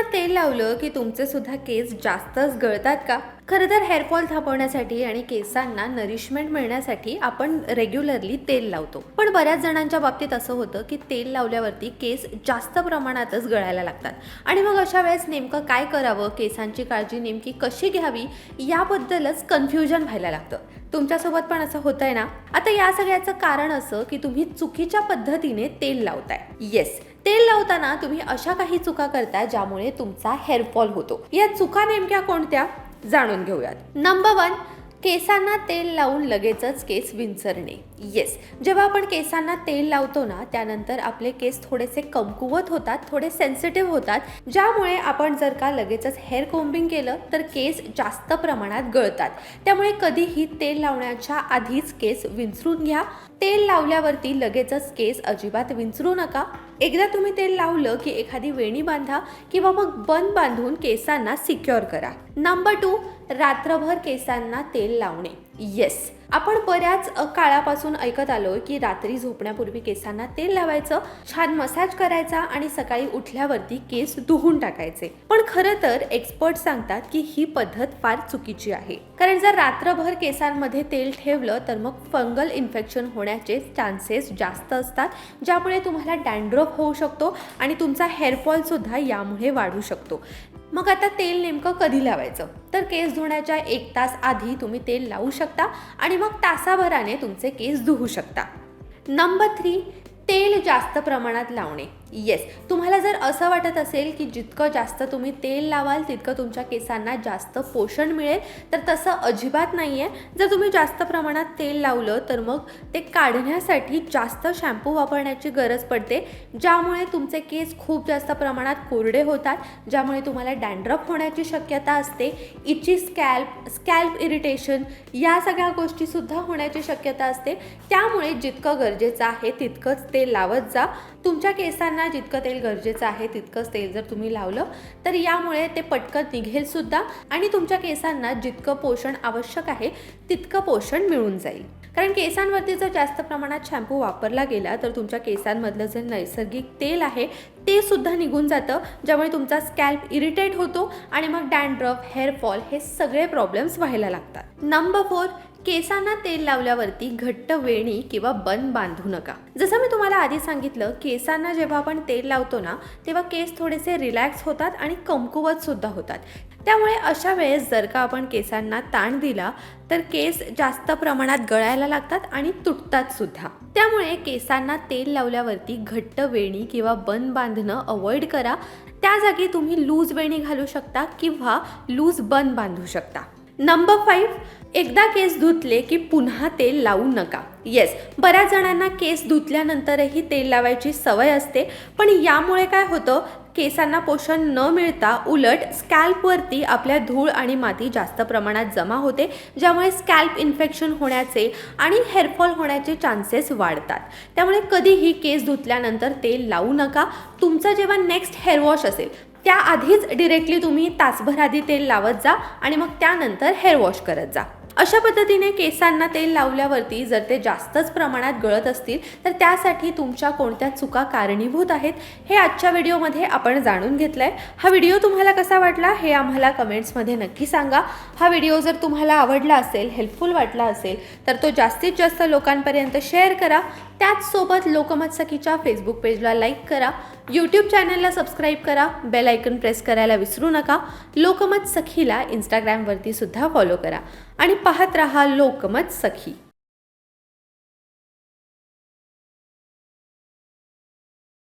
केसांना तेल लावलं की तुमचे सुद्धा केस जास्तच गळतात का? खरं तर हेअरफॉल थांबवण्यासाठी आणि केसांना नरिशमेंट मिळण्यासाठी आपण रेग्युलरली तेल लावतो. पण बऱ्याच जणांच्या बाबतीत असं होतं की तेल लावल्यावरती केस जास्त प्रमाणातच गळायला लागतात. आणि मग अशा वेळेस नेमकं काय करावं? केसांची काळजी नेमकी कशी घ्यावी? याबद्दलच कन्फ्युजन व्हायला लागतं. तुमच्यासोबत पण असं होतंय ना? आता या सगळ्याचं कारण असं की तुम्ही चुकीच्या पद्धतीने तेल लावताय. येस तेल लावताना तुम्ही अशा काही चुका करताय ज्यामुळे तुमचा हेअरफॉल होतो. या चुका नेमक्या कोणत्या? जाणून घेऊयात. नंबर वन केसांना तेल लावून लगेचच केस विंचरणे. येस जेव्हा आपण केसांना तेल लावतो ना त्यानंतर आपले केस थोडेसे कमकुवत होतात थोडे सेन्सिटिव्ह होतात ज्यामुळे आपण जर का लगेचच हेअर कोम्बिंग केलं तर केस जास्त प्रमाणात गळतात. त्यामुळे कधीही तेल लावण्याच्या आधीच केस विंचरून घ्या. तेल लावल्यावरती लगेचच केस अजिबात विंचरू नका. एकदा तुम्ही तेल लावलं की एखादी वेणी बांधा किंवा मग बंद बांधून केसांना सिक्युअर करा. नंबर टू रात्रभर केसांना तेल लावणे. येस आपण बऱ्याच काळापासून ऐकत आलो की रात्री झोपण्यापूर्वी केसांना तेल लावायचं छान मसाज करायचा आणि सकाळी उठल्यावरती केस धुवून टाकायचे. पण खरं तर एक्सपर्ट सांगतात की ही पद्धत फार चुकीची आहे. कारण जर रात्रभर केसांमध्ये तेल ठेवलं तर मग फंगल इन्फेक्शन होण्याचे चान्सेस जास्त असतात ज्यामुळे तुम्हाला डॅन्ड्रफ होऊ शकतो आणि तुमचा हेअरफॉल सुद्धा यामुळे वाढू शकतो. मग आता तेल नेमकं कधी लावायचं? तर केस धुण्याच्या एक तास आधी तुम्ही तेल लावू शकता आणि मग तासाभराने तुमचे केस धुवू शकता. नंबर थ्री तेल जास्त प्रमाणात लावणे. येस तुम्हाला जर असं वाटत असेल की जितकं जास्त तुम्ही तेल लावाल तितकं तुमच्या केसांना जास्त पोषण मिळेल तर तसं अजिबात नाही आहे जर तुम्ही जास्त प्रमाणात तेल लावलं तर मग ते काढण्यासाठी जास्त शॅम्पू वापरण्याची गरज पडते ज्यामुळे तुमचे केस खूप जास्त प्रमाणात कोरडे होतात ज्यामुळे तुम्हाला डॅन्ड्रफ होण्याची शक्यता असते इची स्कॅल्प स्कॅल्प इरिटेशन या सगळ्या गोष्टीसुद्धा होण्याची शक्यता असते. त्यामुळे जितकं गरजेचं आहे तितकंच तेल लावत जा. तुमच्या केसांना जितकं तेल गरजेचं आहे तितकंच तेल जर तुम्ही लावलं तर यामुळे ते पटकन निघेल सुद्धा आणि तुमच्या केसांना जितकं पोषण आवश्यक आहे तितकं पोषण मिळून जाईल. कारण केसांवरती जर जास्त प्रमाणात शॅम्पू वापरला गेला तर तुमच्या केसांमधलं जे नैसर्गिक तेल आहे ते सुद्धा निघून जातं ज्यामुळे तुमचा स्कॅल्प इरिटेट होतो आणि मग डॅन्ड्रफ हेअरफॉल हे सगळे प्रॉब्लेम्स व्हायला लागतात. नंबर फोर केसांना तेल लावल्यावरती घट्ट वेणी किंवा बन बांधू नका. जसं मी तुम्हाला आधी सांगितलं केसांना जेव्हा आपण तेल लावतो ना तेव्हा केस थोडेसे रिलॅक्स होतात आणि कमकुवत सुद्धा होतात. त्यामुळे अशा वेळेस जर का आपण केसांना ताण दिला तर केस जास्त प्रमाणात गळायला लागतात आणि तुटतात सुद्धा. त्यामुळे केसांना तेल लावल्यावरती घट्ट वेणी किंवा बन बांधणं अवॉइड करा. त्या जागी तुम्ही लूज वेणी घालू शकता किंवा लूज बन बांधू शकता. नंबर फाईव्ह एकदा केस धुतले की पुन्हा तेल लावू नका. येस बऱ्याच जणांना केस धुतल्यानंतरही तेल लावायची सवय असते पण यामुळे काय होतं केसांना पोषण न मिळता उलट स्कॅल्पवरती आपल्या धूळ आणि माती जास्त प्रमाणात जमा होते ज्यामुळे स्कॅल्प इन्फेक्शन होण्याचे आणि हेअरफॉल होण्याचे चान्सेस वाढतात. त्यामुळे कधीही केस धुतल्यानंतर तेल लावू नका. तुमचा जेव्हा नेक्स्ट हेअरवॉश असेल त्याआधीच डिरेक्टली तुम्ही तासभर आधी तेल लावत जा आणि मग त्यानंतर हेअर वॉश करत जा. अशा पद्धतीने केसांना तेल लावल्यावरती जर ते जास्तच प्रमाणात गळत असतील तर त्यासाठी तुमच्या कोणत्या चुका कारणीभूत आहेत हे आजच्या व्हिडिओमध्ये आपण जाणून घेतलं आहे हा व्हिडिओ तुम्हाला कसा वाटला हे आम्हाला कमेंट्समध्ये नक्की सांगा. हा व्हिडिओ जर तुम्हाला आवडला असेल हेल्पफुल वाटला असेल तर तो जास्तीत जास्त लोकांपर्यंत शेअर करा. त्याचसोबत लोकमत सखीच्या फेसबुक पेजला लाईक करा. यूट्यूब चॅनलला सबस्क्राईब करा. बेल आयकन प्रेस करायला विसरू नका. लोकमत सखीला इंस्टाग्रामवरती सुद्धा फॉलो करा. आणि पाहत रहा लोकमत सखी.